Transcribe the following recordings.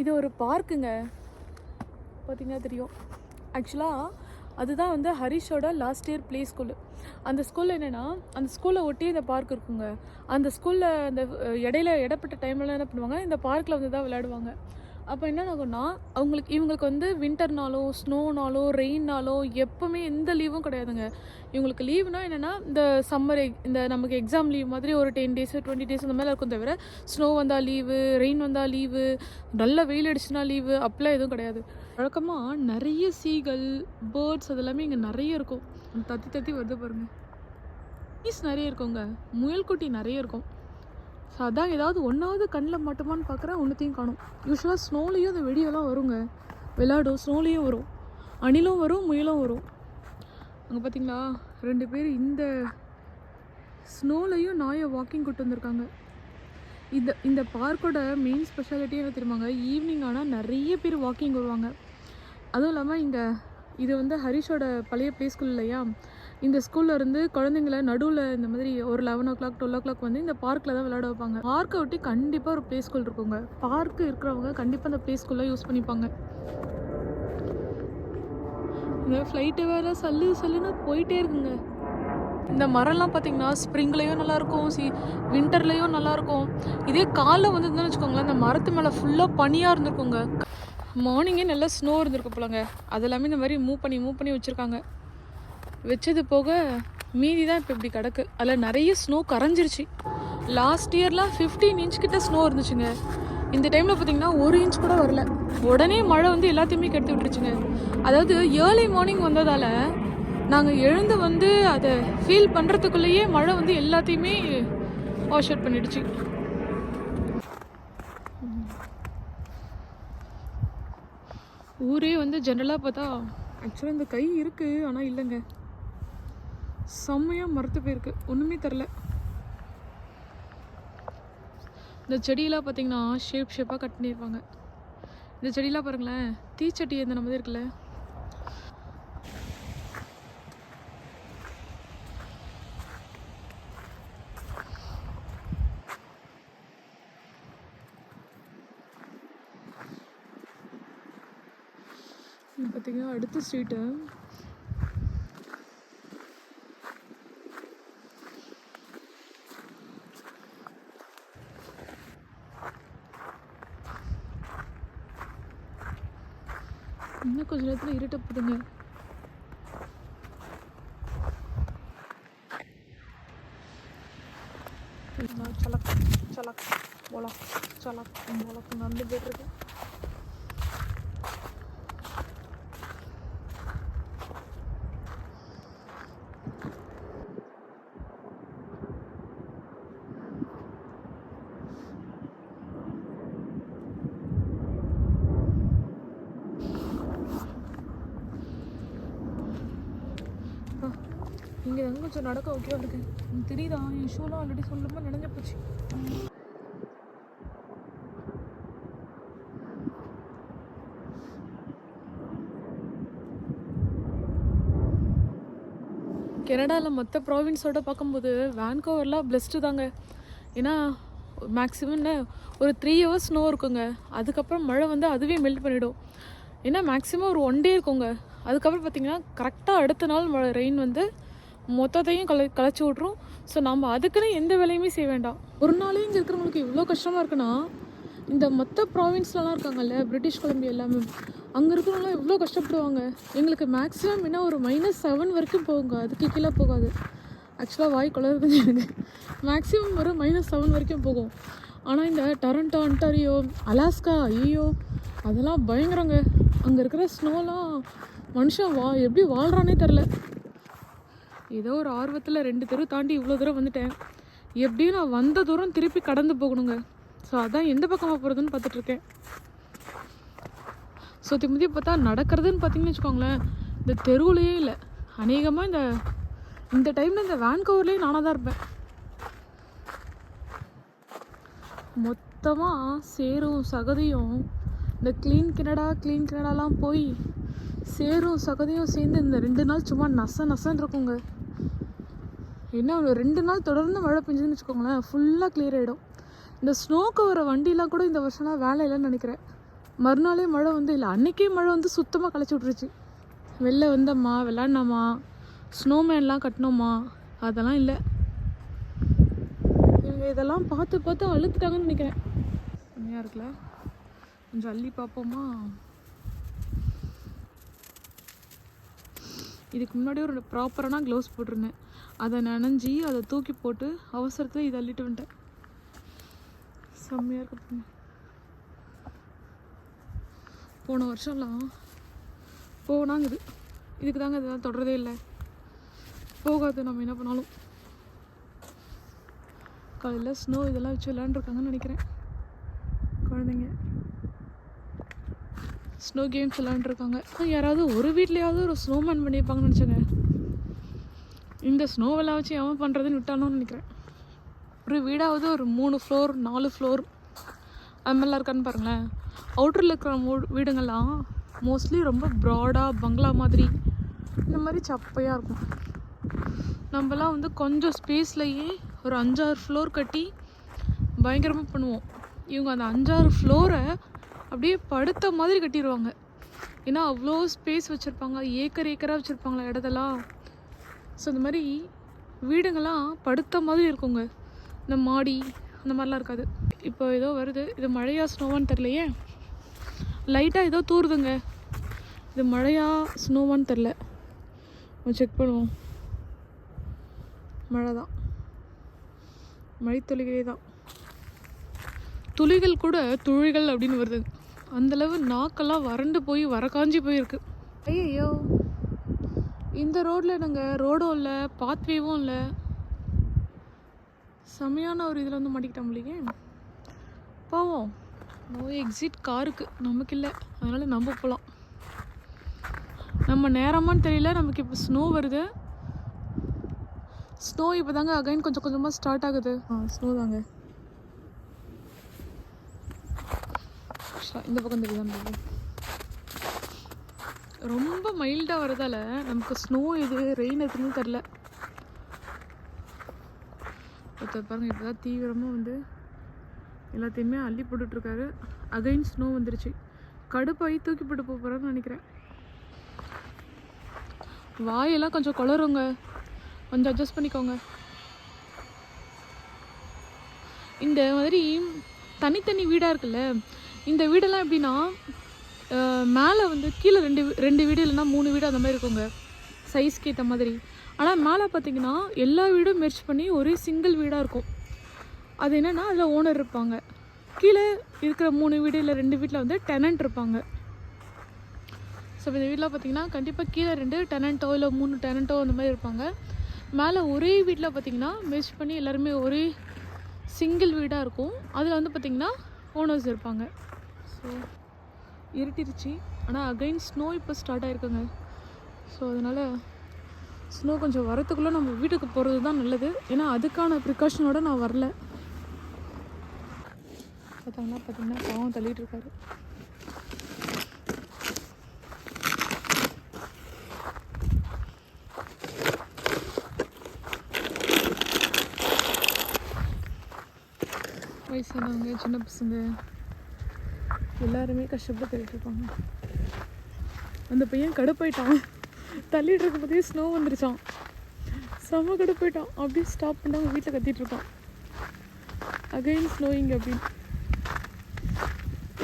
இது ஒரு பார்க்குங்க. பார்த்தீங்கன்னா தெரியும். ஆக்சுவலாக அதுதான் வந்து ஹரிஷோட லாஸ்ட் இயர் ப்ளே ஸ்கூலு அந்த ஸ்கூலில் என்னென்னா அந்த ஸ்கூலை ஒட்டி இந்த பார்க் இருக்குங்க. அந்த ஸ்கூலில் அந்த இடையில இடப்பட்ட டைம்லலாம் என்ன பண்ணுவாங்க? இந்த பார்க்கில் வந்து தான் விளையாடுவாங்க. அப்போ என்ன ஆகும்னா அவங்களுக்கு இவங்களுக்கு வந்து வின்டர்னாலோ ஸ்னோனாலோ ரெயின்னாலோ எப்போவுமே எந்த லீவும் கிடையாதுங்க. இவங்களுக்கு லீவுனா என்னென்னா இந்த சம்மர் இந்த நமக்கு எக்ஸாம் லீவ் மாதிரி ஒரு டென் டேஸ் டுவெண்ட்டி டேஸ் அந்த மாதிரி இருக்கும் தவிர ஸ்னோ வந்தால் லீவு ரெயின் வந்தால் லீவு நல்ல வெயில் அடிச்சுனா லீவு அப்படிலாம் எதுவும் கிடையாது. வழக்கமாக நிறைய சீகள் பேர்ட்ஸ் அதெல்லாமே இங்கே நிறைய இருக்கும். தத்தி தத்தி வருது பாருங்கள் பீஸ் நிறைய இருக்குங்க. முயல்குட்டி நிறைய இருக்கும். ஸோ அதான் ஏதாவது ஒன்றாவது கண்ணில் மட்டுமான்னு பார்க்குறேன் ஒன்றுத்தையும் காணும். யூஸ்வலாக ஸ்னோலேயும் அந்த வெடியெல்லாம் வருங்க. விளாடும் ஸ்னோலேயும் வரும். அணிலும் வரும் முயலும் வரும். அங்கே பார்த்தீங்களா ரெண்டு பேர் இந்த ஸ்னோலையும் நாயை வாக்கிங் கூட்டு வந்திருக்காங்க. இந்த இந்த பார்க்கோட மெயின் ஸ்பெஷாலிட்டி என்ன தெரியுமாங்க ஈவினிங் ஆனால் நிறைய பேர் வாக்கிங் வருவாங்க. அதுவும் இல்லாமல் இந்த இது வந்து ஹரிஷோட பழைய பிளேஸ்குள் ஸ்கூல் இல்லையா? இந்த ஸ்கூல்ல இருந்து குழந்தைங்கள நடுவில் இந்த மாதிரி ஒரு eleven o'clock twelve o'clock வந்து இந்த பார்க்கில் தான் விளையாட வைப்பாங்க. பார்க்கை ஒட்டி கண்டிப்பாக ஒரு ப்ளே ஸ்கூல் இருக்குங்க. பார்க்கு இருக்கிறவங்க கண்டிப்பாக அந்த ப்ளே ஸ்கூலில் யூஸ் பண்ணிப்பாங்க. இந்த ஃப்ளைட்டு வேறு சல்லு சல்லுன்னு போயிட்டே இருக்குங்க. இந்த மரம்லாம் பார்த்தீங்கன்னா ஸ்ப்ரிங்லேயும் நல்லாயிருக்கும் சி வின்டர்லேயும் நல்லாயிருக்கும். இதே காலைல வந்ததுன்னு வச்சுக்கோங்களேன் இந்த மரத்து மேலே ஃபுல்லாக பனியாக இருந்திருக்குங்க. மார்னிங்கே நல்லா ஸ்னோ இருந்திருக்கு போலங்க. அது எல்லாமே இந்த மாதிரி மூவ் பண்ணி மூவ் பண்ணி வச்சுருக்காங்க. வச்சது போக மீதி தான் இப்போ இப்படி கிடக்கு. அதில் நிறைய ஸ்னோ கரைஞ்சிருச்சு. லாஸ்ட் இயர்லாம் 15 இன்ச் கிட்ட ஸ்னோ இருந்துச்சுங்க. இந்த டைமில் பார்த்தீங்கன்னா ஒரு இன்ச் கூட வரல. உடனே மழை வந்து எல்லாத்தையுமே கெடுத்து விட்டுருச்சுங்க. அதாவது ஏர்லி மார்னிங் வந்ததால் நாங்கள் எழுந்து வந்து அதை ஃபீல் பண்ணுறதுக்குள்ளேயே மழை வந்து எல்லாத்தையுமே வாஷ் அவுட் பண்ணிடுச்சு. ஊரே வந்து ஜென்ரலாக பார்த்தா ஆக்சுவலாக இந்த கை இருக்குது ஆனால் இல்லைங்க. செம்மையாக மறுத்து போயிருக்கு. ஒன்றுமே தெரில இந்த செடியெலாம் பார்த்தீங்கன்னா ஷேப் ஷேப்பாக கட் பண்ணியிருப்பாங்க. இந்த செடியெலாம் பாருங்களேன் தீச்சட்டி எந்த நம்ம இருக்குல்ல. பார்த்தீங்கன்னா அடுத்த ஸ்ட்ரீட்டு இன்னும் கொஞ்ச நேரத்தில் இருட்ட போதுங்க சலக் சலக் போலாம் சலக் போலக்கு நடந்து போயிட்டு இங்கே எங்கே கொஞ்சம் நடக்க ஓகேவா இருக்கு? எனக்கு தெரியுதா? என் ஷூலாம் ஆல்ரெடி சொல்லும்போது நினைஞ்ச போச்சு. கனடாவில் மற்ற ப்ராவின்ஸோட பார்க்கும்போது வேன்கோவர்லாம் பெஸ்ட்டு தாங்க. ஏன்னா மேக்ஸிமம் என்ன ஒரு த்ரீ ஹவர்ஸ் ஸ்னோ இருக்குங்க. அதுக்கப்புறம் மழை வந்து அதுவே மெல்ட் பண்ணிவிடும் ஏன்னா மேக்ஸிமம் ஒரு ஒன் டே இருக்குங்க. அதுக்கப்புறம் பார்த்தீங்கன்னா கரெக்டாக அடுத்த நாள் மழை ரெயின் வந்து மொத்தத்தையும் கலை கலைச்சி விட்ரும் ஸோ நம்ம அதுக்குன்னு எந்த வேலையுமே செய்ய வேண்டாம். ஒரு நாளே இங்கே இருக்கிறவங்களுக்கு இவ்வளோ கஷ்டமாக இருக்குன்னா இந்த மொத்த ப்ராவின்ஸ்லலாம் இருக்காங்கல்ல பிரிட்டிஷ் கொலம்பியா எல்லாமே அங்கே இருக்கிறவங்களாம் எவ்வளோ கஷ்டப்படுவாங்க. எங்களுக்கு மேக்ஸிமம் என்ன ஒரு மைனஸ் செவன் வரைக்கும் போகுங்க. அதுக்கு கீழே போகாது. ஆக்சுவலாக வாய் குளருது எனக்கு. மேக்ஸிமம் ஒரு மைனஸ் செவன் வரைக்கும் போகும். ஆனால் இந்த டொரண்டோ அன்டாரியோ அலாஸ்கா ஐயோ அதெல்லாம் பயங்கரங்க. அங்கே இருக்கிற ஸ்னோலாம் மனுஷன் வா எப்படி வாழ்கிறானே தெரில ஏதோ ஒரு ஆர்வத்தில் ரெண்டு தெரு தாண்டி இவ்வளோ தூரம் வந்துட்டேன். எப்படியும் நான் வந்த தூரம் திருப்பி கடந்து போகணுங்க. ஸோ அதான் எந்த பக்கமாக போகிறதுன்னு பார்த்துட்ருக்கேன். ஸோ திரும்பி பார்த்தா நடக்கிறதுன்னு பார்த்தீங்கன்னு வச்சுக்கோங்களேன். இந்த தெருவுலையே இல்லை. அநேகமாக இந்த இந்த டைமில் இந்த வேன் நானாக தான் இருப்பேன். மொத்தமாக சேரும் சகதியும் இந்த க்ளீன் கனடா க்ளீன் கினடாலாம் போய் சேரும் சகதியும் சேர்ந்து இந்த ரெண்டு நாள் சும்மா நச நசன்னு இருக்குங்க என்ன ஒரு ரெண்டு நாள் தொடர்ந்து மழை பெஞ்சதுன்னு வச்சுக்கோங்களேன் ஃபுல்லாக கிளியர் ஆகிடும் இந்த ஸ்னோ வர வண்டிலாம் கூட இந்த வருஷம்லாம் வேலை இல்லைன்னு நினைக்கிறேன். மறுநாளே மழை வந்து இல்லை அன்றைக்கே மழை வந்து சுத்தமாக களைச்சி விட்ருச்சு வெளில வந்தம்மா விளாட்னோமா ஸ்னோமேன்லாம் கட்டினோமா அதெல்லாம் இல்லை. இவங்க இதெல்லாம் பார்த்து பார்த்து அழுத்துட்டாங்கன்னு நினைக்கிறேன். செம்மையாக இருக்குல்ல கொஞ்சம் அள்ளி பார்ப்போமா? இதுக்கு முன்னாடி ஒரு ப்ராப்பரான க்ளவுஸ் போட்டிருந்தேன். அதை நனைஞ்சி அதை தூக்கி போட்டு அவசரத்தில் இதை அள்ளிட்டு வந்துட்டேன். செம்மையாக இருக்கு போன வருஷம்லாம் போனாங்குது. இதுக்கு தாங்க இதெல்லாம் தொடரதே இல்லை. போகாது நம்ம என்ன பண்ணாலும். காலையில் ஸ்னோ இதெல்லாம் வச்சு விளையாண்டுருக்காங்கன்னு நினைக்கிறேன். குழந்தைங்க. ஸ்னோ கேம்ஸ் விளையாண்டுருக்காங்க. யாராவது ஒரு வீட்லேயாவது ஒரு ஸ்னோமேன் பண்ணியிருப்பாங்கன்னு நினச்சேங்க இந்த ஸ்னோவெல்லாம் வச்சு எவன் பண்ணுறதுன்னு விட்டானோன்னு நினைக்கிறேன். ஒரு வீடாவது ஒரு மூணு ஃப்ளோர் நாலு ஃப்ளோர் அதுமாதிரிலாம் இருக்கான்னு பாருங்களேன். அவுட்டரில் இருக்கிற மூ வீடுங்கள்லாம் மோஸ்ட்லி ரொம்ப ப்ராடாக பங்களா மாதிரி இந்த மாதிரி சப்பையாக இருக்கும். நம்மலாம் வந்து கொஞ்சம் ஸ்பேஸ்லையே ஒரு அஞ்சாறு ஃப்ளோர் கட்டி பயங்கரமாக பண்ணுவோம். இவங்க அந்த அஞ்சாறு ஃப்ளோரை அப்படியே படுத்த மாதிரி கட்டிடுவாங்க ஏன்னா அவ்வளோ ஸ்பேஸ் வச்சுருப்பாங்க ஏக்கர் ஏக்கராக வச்சுருப்பாங்களா இடத்தெல்லாம். ஸோ இந்த மாதிரி வீடுங்கள்லாம் படுத்த மாதிரி இருக்குங்க. இந்த மாடி அந்த மாதிரிலாம் இருக்காது. இப்போ ஏதோ வருது. இது மழையா ஸ்னோவான்னு தெரிலையே லைட்டாக ஏதோ தூறுதுங்க இது மழையா ஸ்னோவான்னு தெரில செக் பண்ணுவோம். மழை தான். மழைத்துளிகளே தான். துளிகள் கூட துளிகள் அப்படின்னு வருது. அந்தளவு நாக்கெல்லாம் வறண்டு போய் வர போயிருக்கு. ஐயோ இந்த ரோட்டில் நாங்கள் ரோடும் இல்லை பாத்வேவும் இல்லை. செமையான ஒரு இதில் வந்து மாட்டிக்கிட்டோம் இல்லையே போவோம். நோ எக்ஸிட் காருக்கு நமக்கு இல்லை. அதனால் நம்ம போகலாம் நம்ம நேரமான்னு தெரியல. நமக்கு இப்போ ஸ்னோ வருது. ஸ்னோ இப்போ தாங்க அகைன் கொஞ்சம் கொஞ்சமாக ஸ்டார்ட் ஆகுது. ஆ ஸ்னோ தாங்க. இந்த பக்கம் தெரியல ரொம்ப மைல்டாக வரதால நமக்கு ஸ்னோ எது ரெயின் எதுன்னு தெரில ஒருத்தர் பாருங்க இப்போ தான் தீவிரமாக வந்து எல்லாத்தையுமே அள்ளி போட்டுட்ருக்காரு. அகைன் ஸ்னோ வந்துருச்சு. கடுப்பாகி தூக்கி போட்டு போக நினைக்கிறேன். வாயெல்லாம் கொஞ்சம் குளருங்க. கொஞ்சம் அட்ஜஸ்ட் பண்ணிக்கோங்க. இந்த மாதிரி தனித்தனி வீடாக இருக்குல்ல இந்த வீடெல்லாம் எப்படின்னா மேலே வந்து கீழே ரெண்டு வீ- ரெண்டு வீடு இல்லைன்னா மூணு வீடு அந்த மாதிரி இருக்குங்க. சைஸ்க்கு ஏற்ற மாதிரி. ஆனால் மேலே பார்த்தீங்கன்னா எல்லா வீடும் மெர்ச் பண்ணி ஒரே சிங்கிள் வீடாக இருக்கும். அது என்னென்னா அதில் ஓனர் இருப்பாங்க. கீழே இருக்கிற மூணு வீடு இல்லை ரெண்டு வீட்டில் வந்து டெனண்ட் இருப்பாங்க. ஸோ இந்த வீட்டில் பார்த்தீங்கன்னா கண்டிப்பாக கீழே ரெண்டு டெனண்ட்டோ இல்லை மூணு டெனண்ட்டோ அந்த மாதிரி இருப்பாங்க. மேலே ஒரே வீட்டில் பார்த்தீங்கன்னா மெர்ச் பண்ணி எல்லாருமே ஒரே சிங்கிள் வீடாக இருக்கும். அதில் வந்து பார்த்திங்கன்னா ஓனர்ஸ் இருப்பாங்க. ஸோ இருட்டிருச்சு. ஆனால் அகைன் ஸ்னோ இப்போ ஸ்டார்ட் ஆயிருக்குங்க. ஸோ அதனால் ஸ்னோ கொஞ்சம் வரத்துக்குள்ளே நம்ம வீட்டுக்கு போகிறது தான் நல்லது. ஏன்னா அதுக்கான ப்ரிகாஷனோட நான் வரல. பார்த்தாங்கன்னா பார்த்தீங்கன்னா பாவம் தள்ளிட்டு இருக்காரு வயசானவங்க சின்ன பசங்க. எல்லாருமே கஷ்டப்பட்டு தள்ளிட்டு இருப்பாங்க அந்த பையன் கடுப்பாயிட்டான். தள்ளிட்டு இருக்க போதே ஸ்னோ வந்துருச்சான் செம்ம கடுப்பாயிட்டான். அப்படியே ஸ்டாப் பண்ணாங்க வீட்டில் கத்திட்டு இருப்பான் அகைன் ஸ்னோயிங் அப்படின்னு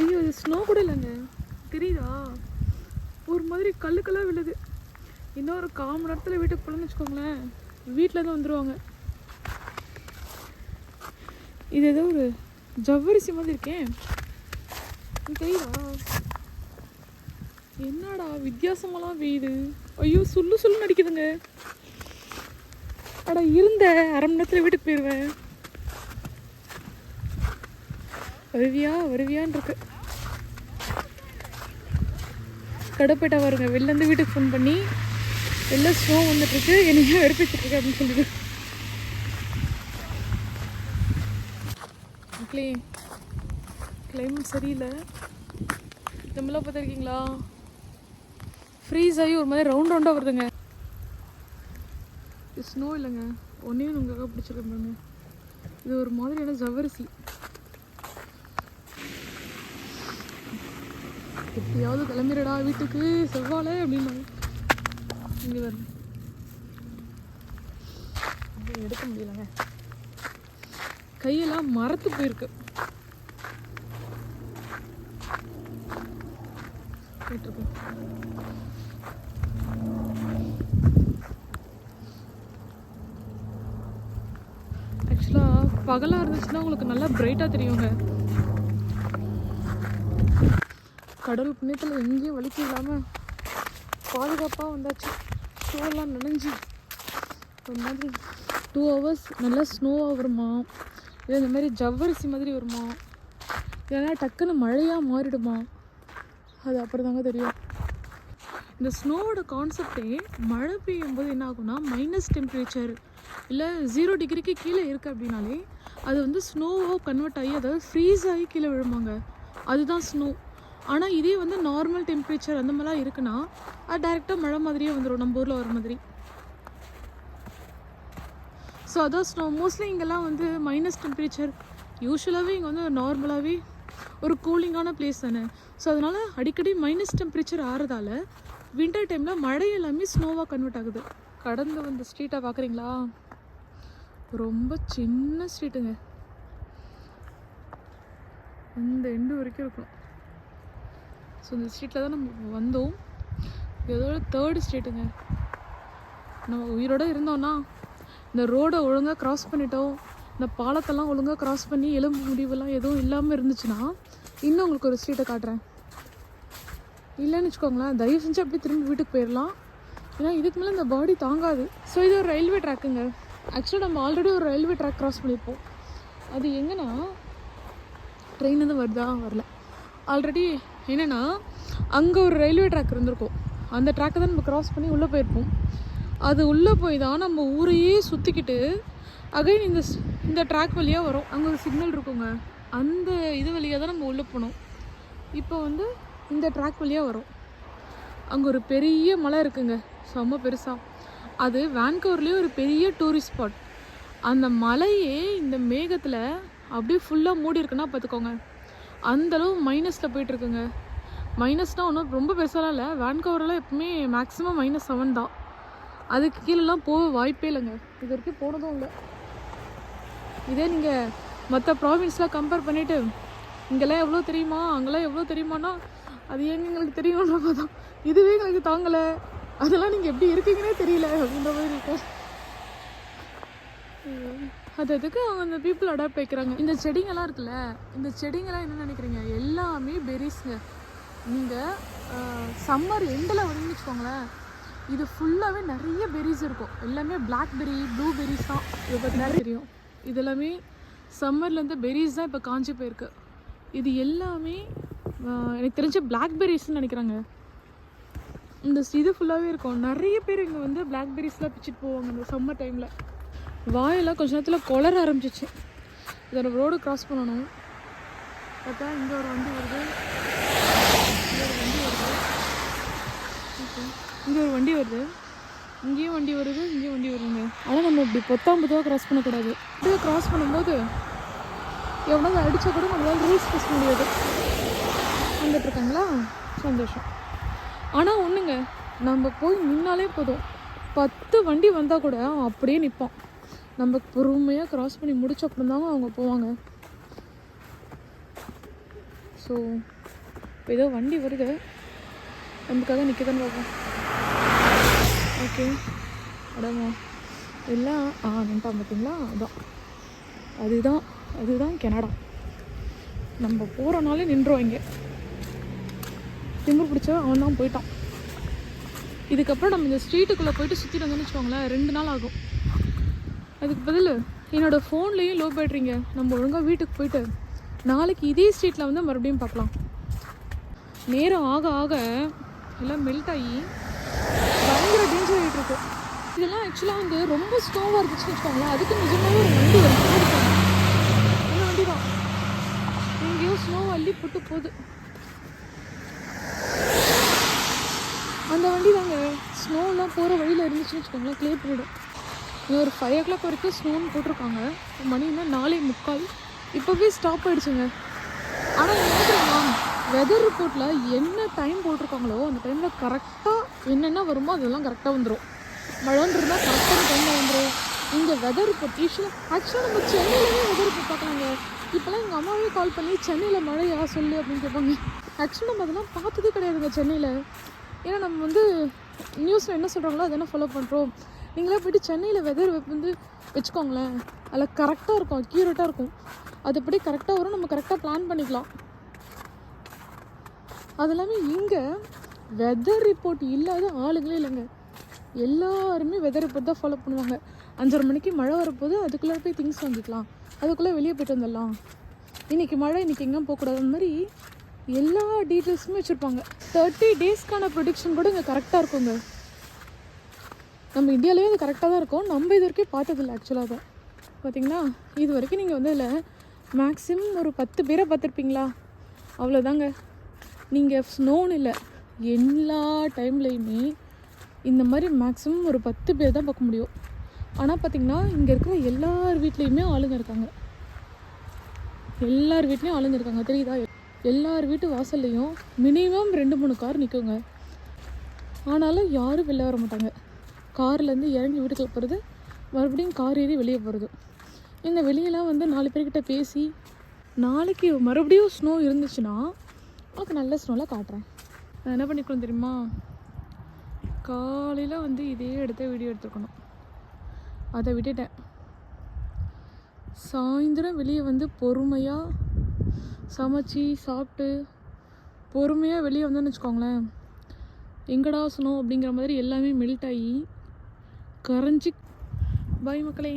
ஐயோ அது ஸ்னோ கூட இல்லைங்க. தெரியுதா? ஒரு மாதிரி கல்லு விழுது. இன்னும் ஒரு கால் மணி நேரத்தில் வீட்டுக்கு போகலன்னு வச்சுக்கோங்களேன். வீட்டில் தான் வந்துடுவாங்க இது ஏதோ ஒரு ஜவ்வரிசி மாதிரி இருக்கேன் இது தெரியுதா என்னடா வித்தியாசமெல்லாம் பெய்யுது? ஐயோ சுள்ளு சுள்ளுன்னு அடிக்குதுங்க. அட இருந்த. அரை மணி நேரத்தில் வீட்டுக்கு போயிடுவேன். வருவியா? வருவியான்னு இருக்கு. கடைப்பேட்டா வருங்க. வெளிலேருந்து வீட்டுக்கு ஃபோன் பண்ணி வெளில ஸ்னோ வந்துட்டுருக்கு. என்னையும் வெறுப்பிச்சுட்டு அப்படின்னு சொல்லிட்டு கிளைமேட் சரியில்லை. நம்மளாம் பார்த்துருக்கீங்களா? ஃப்ரீஸ் ஆகி ஒரு மாதிரி ரவுண்ட் ரவுண்டாக வருதுங்க. இது ஸ்னோ இல்லைங்க. ஒன்றையும் உங்களுக்காக பிடிச்சிருக்கேன் பாருங்க. இது ஒரு மாதிரியான ஜவரிசி எப்படியாவது கிளம்பிடடா வீட்டுக்கு. செவ்வாழை அப்படின்னு இங்கே வரும் எடுக்க முடியலங்க. கையெல்லாம் மரத்து போயிருக்கு. போயிட்டுருக்கு ஆக்சுவலாக பகலாக இருந்துச்சுன்னா உங்களுக்கு நல்லா பிரைட்டாக தெரியுங்க. கடவுள் புண்ணியத்தில் எங்கேயும் வலிக்கு இல்லாமல் பாதுகாப்பாக வந்தாச்சு. ஷோலாம் நனைஞ்சு. ஒரு மாதிரி டூ ஹவர்ஸ் நல்லா ஸ்னோவாக வருமா இல்லை இந்த மாதிரி ஜவ்வரிசி மாதிரி வருமா? இல்லைன்னா டக்குன்னு மழையாக மாறிடுமா? அது அப்புறம் தாங்க தெரியும். இந்த ஸ்னோவோட கான்செப்டே மழை பெய்யும் போது என்ன ஆகும்னா மைனஸ் டெம்பரேச்சர் இல்லை ஜீரோ டிகிரிக்கு கீழே இருக்குது அப்படின்னாலே அது வந்து ஸ்னோவோ கன்வெர்ட் ஆகி அதாவது ஃப்ரீஸ் ஆகி கீழே விழுமாங்க. அதுதான் ஸ்னோ ஆனால் இதே வந்து நார்மல் டெம்பரேச்சர் அந்த மாதிரிலாம் இருக்குன்னா அது டேரெக்டாக மழை மாதிரியே வந்துடும் நம்ம ஊரில் வர மாதிரி. ஸோ அதான் ஸ்னோ மோஸ்ட்லி இங்கெல்லாம் வந்து மைனஸ் டெம்பரேச்சர் யூஸ்வலாகவே இங்கே வந்து நார்மலாகவே ஒரு கூலிங்கான பிளேஸ் தானே? ஸோ அதனால் அடிக்கடி மைனஸ் டெம்பரேச்சர் ஆறதால வின்டர் டைமில் மழை எல்லாமே ஸ்னோவாக கன்வெர்ட் ஆகுது. கடந்து வந்த ஸ்ட்ரீட்டை பார்க்குறீங்களா ரொம்ப சின்ன ஸ்ட்ரீட்டுங்க இந்த எண்டு வரைக்கும் இருக்கும். ஸோ இந்த ஸ்ட்ரீட்டில் தான் நம்ம வந்தோம். இதோட தேர்டு ஸ்ட்ரீட்டுங்க நம்ம உயிரோட இருந்தோம்னா இந்த ரோடை ஒழுங்காக க்ராஸ் பண்ணிட்டோம். இந்த பாலத்தெல்லாம் ஒழுங்காக கிராஸ் பண்ணி எலும்பு முடிவெல்லாம் எதுவும் இல்லாமல் இருந்துச்சுன்னா இன்னும் உங்களுக்கு ஒரு ஸ்ட்ரீட்டை காட்டுறேன். இல்லைன்னு வச்சுக்கோங்களேன் தயவு செஞ்சு அப்படியே திரும்பி வீட்டுக்கு போயிடலாம் ஏன்னா இதுக்கு மேலே இந்த பாடி தாங்காது. ஸோ இது ஒரு ரயில்வே ட்ராக்குங்க ஆக்சுவலாக நம்ம ஆல்ரெடி ஒரு ரயில்வே ட்ராக் க்ராஸ் பண்ணியிருப்போம். அது எங்கன்னா ட்ரெயின் வந்து வருதா? வரல. ஆல்ரெடி என்னென்னா அங்கே ஒரு ரயில்வே ட்ராக் இருந்திருக்கும். அந்த ட்ராக்கை தான் நம்ம க்ராஸ் பண்ணி உள்ளே போயிருப்போம். அது உள்ளே போய் தான் நம்ம ஊரையே சுற்றிக்கிட்டு அகைன் இந்த இந்த ட்ராக் வழியாக வரும். அங்கே ஒரு சிக்னல் இருக்குங்க. அந்த இது வழியாக தான் நம்ம உள்ளே போனோம் இப்போ வந்து இந்த ட்ராக் வழியாக வரும். அங்கே ஒரு பெரிய மலை இருக்குங்க. செம்ம பெருசாக அது வேன்கூவர்லேயே ஒரு பெரிய டூரிஸ்ட் ஸ்பாட் அந்த மலையே இந்த மேகத்தில் அப்படியே ஃபுல்லாக மூடி இருக்குன்னா பார்த்துக்கோங்க. அந்தளவு மைனஸில் போயிட்டுருக்குங்க மைனஸ்னால் ஒன்றும் ரொம்ப பெருசாலாம் இல்லை. வேன்கவரெல்லாம் எப்பவுமே மேக்ஸிமம் மைனஸ் செவன் தான். அதுக்கு கீழெலாம் போக வாய்ப்பே இல்லைங்க. இது வரைக்கும் போனதும் இல்லை. இதே நீங்கள் மற்ற ப்ராவின்ஸ்லாம் கம்பேர் பண்ணிவிட்டு இங்கெல்லாம் எவ்வளோ தெரியுமா? அங்கெல்லாம் எவ்வளோ தெரியுமானா அது ஏங்க எங்களுக்கு தெரியும்ன்ற தான் இதுவே எங்களுக்கு தாங்கலை. அதெல்லாம் நீங்கள் எப்படி இருக்கீங்கன்னே தெரியல அப்படின்ற மாதிரி இருக்கும். அது அதுக்கு அவங்க அந்த பீப்புள் அடாப்ட் வைக்கிறாங்க? இந்த செடிங்கெல்லாம் இருக்குல்ல இந்த செடிங்கெல்லாம் என்ன நினைக்கிறீங்க? எல்லாமே பெரிஸ்ங்க நீங்கள் சம்மர் எண்டில் வரீங்கன்னு வச்சுக்கோங்களேன் இது ஃபுல்லாகவே நிறைய பெரிஸ் இருக்கும். எல்லாமே பிளாக்பெரி ப்ளூபெரிஸ் தான். இதை பற்றி தெரியும். இதெல்லாமே சம்மர்லேருந்து பெரிஸ் தான் இப்போ காஞ்சி போயிருக்கு. இது எல்லாமே எனக்கு தெரிஞ்ச பிளாக்பெரிஸ்ன்னு நினைக்கிறாங்க. இந்த இது ஃபுல்லாகவே இருக்கும். நிறைய பேர் இங்கே வந்து பிளாக்பெரிஸ்லாம் பிச்சுட்டு போவாங்க இந்த சம்மர் டைமில் வாயெல்லாம் கொஞ்ச நேரத்தில் குளர ஆரம்பிச்சிச்சு. இதோட ரோடு கிராஸ் பண்ணணும். பார்த்தா இங்கே ஒரு வண்டி வருது. இங்கே ஒரு வண்டி வருது. இங்கே ஒரு வண்டி வருது. இங்கேயும் வண்டி வருது இங்கேயும் வண்டி வருதுங்க. ஆனால் நம்ம இப்படி பொத்தாம் பொதுவாக கிராஸ் பண்ணக்கூடாது. இதை கிராஸ் பண்ணும்போது எவனாவது அடித்தா கூட நம்மளால் ரூல்ஸ் பேச முடியாது. வந்துட்டு இருக்காங்களா சந்தோஷம். ஆனால் ஒன்றுங்க நம்ம போய் நின்னாலே போதும். பத்து வண்டி வந்தால் கூட அப்படியே நிற்பான் நம்ம பொறுமையாக கிராஸ் பண்ணி முடிச்ச அப்புறம் தாங்க அவங்க போவாங்க. ஸோ இப்போ ஏதோ வண்டி வருது. நமக்காக நிற்க தான் பார்ப்போம். ஓகே. அடமா எல்லாம் ஆ நின்ட்டான் பார்த்தீங்களா? அதான். அதுதான் அதுதான் கெனடா. நம்ம போகிறனாலே நின்றோம் இங்கே. திமிர் பிடிச்சவன் அவன் தான் போயிட்டான். இதுக்கப்புறம் நம்ம இந்த ஸ்ட்ரீட்டுக்குள்ளே போயிட்டு சுற்றிட்டு வந்தோம்னு வச்சுக்கோங்களேன் ரெண்டு நாள் ஆகும். அதுக்கு பதில் என்னோடய ஃபோன்லேயும் லோ பேட்ரிங்க. நம்ம ஒழுங்காக வீட்டுக்கு போயிட்டு நாளைக்கு இதே ஸ்ட்ரீட்டில் வந்து மறுபடியும் பார்க்கலாம். நேரம் ஆக ஆக எல்லாம் மெல்ட் ஆகி இதெல்லாம் ஆக்சுவலாக வந்து ரொம்ப ஸ்லோவாக இருந்துச்சுன்னு வச்சுக்கோங்களேன். அதுக்கு நிஜமாவே ஒரு வண்டி வரும் இந்த வண்டி தான். எங்கேயோ ஸ்னோ அள்ளி போட்டு போகுது. அந்த வண்டி தாங்க. ஸ்னோலாம் போகிற வழியில் இருந்துச்சுன்னு வச்சுக்கோங்களேன். கிளியர் பண்ணிவிடும் இன்னும் ஒரு ஃபைவ் ஓ கிளாக் வரைக்கும் ஸ்னோன்னு போட்டிருக்காங்க. மணி நாலே முக்கால். இப்போவே ஸ்டாப் ஆயிடுச்சுங்க. ஆனால் நினைக்கிறேங்க வெதர் ரிப்போர்ட்டில் என்ன டைம் போட்டிருக்காங்களோ அந்த டைமில் கரெக்டாக என்னென்ன வருமோ அதெல்லாம் கரெக்டாக வந்துடும் மழைன்றதுனா கரெக்டாக கரெக்டான டைமில் வந்துடும் இங்கே வெதர் இப்போ யூஸ்வலாக ஆக்சுவலாக நம்ம சென்னையிலேயே வெதர் இப்போ பார்க்குறாங்க. இப்போலாம் எங்கள் அம்மாவே கால் பண்ணி சென்னையில் மழையா? சொல்லு அப்படின்னு கேட்பாங்க. ஆக்சுவலாக நம்ம அதெல்லாம் பார்த்ததே கிடையாதுங்க சென்னையில். ஏன்னா நம்ம வந்து நியூஸில் என்ன சொல்கிறாங்களோ அதெல்லாம் ஃபாலோ பண்ணுறோம் நீங்களே போயிட்டு சென்னையில் வெதர் வந்து வச்சுக்கோங்களேன். அதில் கரெக்டாக இருக்கும். அக்யூரேட்டாக இருக்கும். அதுபடி கரெக்டாக வரும். நம்ம கரெக்டாக பிளான் பண்ணிக்கலாம். அது இல்லாமல் இங்கே வெதர் ரிப்போர்ட் இல்லாத ஆளுங்களே இல்லைங்க. எல்லாருமே வெதர் பொறுத்து தான் ஃபாலோ பண்ணுவாங்க. அஞ்சரை மணிக்கு மழை வரப்போது அதுக்குள்ளே போய் திங்ஸ் வாங்கிக்கலாம். அதுக்குள்ளே வெளியே போய்ட்டு வந்துடலாம். இன்றைக்கி மழை இன்றைக்கி எங்கேயும் போகக்கூடாது. அந்த மாதிரி எல்லா டீட்டெயில்ஸுமே வச்சுருப்பாங்க. தேர்ட்டி டேஸ்க்கான ப்ரொடிக்ஷன் கூட இங்கே கரெக்டாக இருக்குங்க. நம்ம இந்தியாவிலேயே அது கரெக்டாக தான் இருக்கும். நம்ம இது வரைக்கும் பார்த்ததில்ல ஆக்சுவலாக தான். பார்த்தீங்கன்னா இது வரைக்கும் நீங்கள் வந்து அதில் மேக்ஸிமம் ஒரு பத்து பேரை பார்த்துருப்பீங்களா? அவ்வளோதாங்க நீங்கள் ஸ்னோன்னு இல்லை எல்லா டைம்லேயுமே இந்த மாதிரி மேக்ஸிமம் ஒரு பத்து பேர் தான் பார்க்க முடியும். ஆனால் பார்த்திங்கன்னா இங்கே இருக்கிற எல்லார் வீட்லேயுமே ஆளுங்க இருக்காங்க. எல்லார் வீட்லேயும் ஆளுங்க இருக்காங்க. தெரியுதா? எல்லார் வீட்டு வாசல்லையும் மினிமம் ரெண்டு மூணு கார் நிற்குங்க ஆனாலும் யாரும் வெளில வர மாட்டாங்க. கார்லேருந்து இறங்கி வீட்டுக்குள்ள போகிறது மறுபடியும் கார் ஏறி வெளியே போகிறது இந்த வெளியெல்லாம் வந்து நாலு பேர்கிட்ட பேசி நாளைக்கு மறுபடியும் ஸ்னோ இருந்துச்சுன்னா உனக்கு நல்ல ஸ்னோவில் காட்டுறேன். நான் என்ன பண்ணிக்கணும் தெரியுமா? காலையில் வந்து இதே எடுத்த வீடியோ எடுத்துருக்கணும். அதை விட்டுட்டேன். சாயந்தரம் வெளியே வந்து பொறுமையாக சமைச்சி சாப்பிட்டு பொறுமையாக வெளியே வந்தோன்னு வச்சுக்கோங்களேன். எங்கடா சொன்னோம் அப்படிங்கிற மாதிரி எல்லாமே மெல்ட் ஆகி கரைஞ்சி பாய் மக்களே.